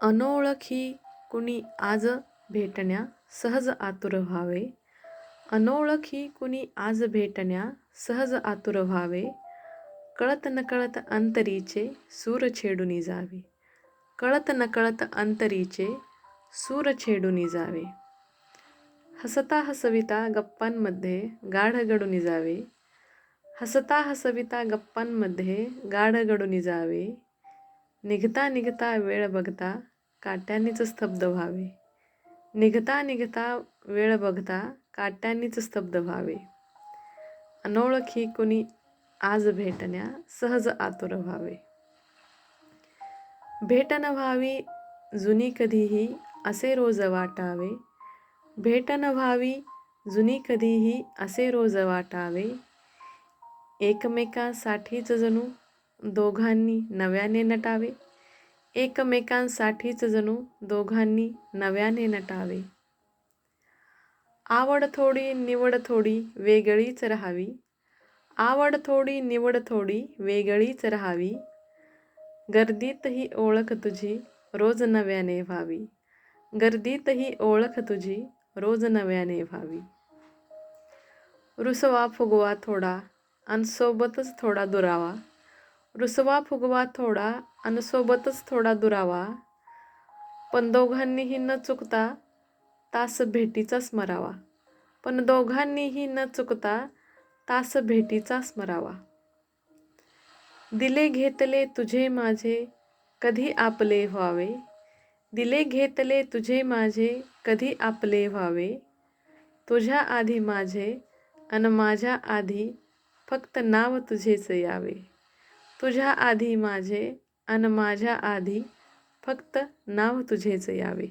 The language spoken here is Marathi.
अनोळखी कुणी आज भेटण्या सहज आतुर व्हावे. अनोळखी कुणी आज भेटण्या सहज आतुर व्हावे. कळत नकळत अंतरीचे सूर छेडूनी जावे. कळत नकळत अंतरीचे सूर छेडूनी जावे. हसता हसविता गप्पांमध्ये गाढ गडूनी जावे. हसता हसविता गप्पांमध्ये गाढ गडूनी जावे. निघता निघता वेळ बघता काट्यांनीच स्तब्ध व्हावे. निघता निघता वेळ बघता काट्यांनीच स्तब्ध व्हावे. अनोळखी कुणी आज भेटण्या सहज आतुर व्हावे. भेटन व्हावी जुनी कधीही असे रोज वाटावे. भेटन व्हावी जुनी कधीही असे रोज वाटावे. एकमेकांसाठीच जणू दोघांनी नव्याने नटावे. एकमेकांसाठीच जणू दोघांनी नव्याने नटावे. आवड थोडी निवड थोडी वेगळीच राहावी. आवड थोडी निवड थोडी वेगळीच राहावी. गर्दीत ही ओळख तुझी रोज नव्याने व्हावी. गर्दीत ही ओळख तुझी रोज नव्याने व्हावी. रुसवा फुगवा थोडा आणि सोबतच थोडा दुरावा. रुसवा फुगवा थोडा अन सोबतच थोडा दुरावा. पण दोघांनीही न चुकता तास भेटीचा स्मरावा. पण दोघांनीही न चुकता तास भेटीचा स्मरावा. दिले घेतले तुझे माझे कधी आपले व्हावे? दिले घेतले तुझे माझे कधी आपले व्हावे? तुझ्या आधी माझे अन माझ्या आधी फक्त नाव तुझेच यावे. तुझ्या आधी माझे अन माझ्या आधी फक्त नाव तुझेच यावे.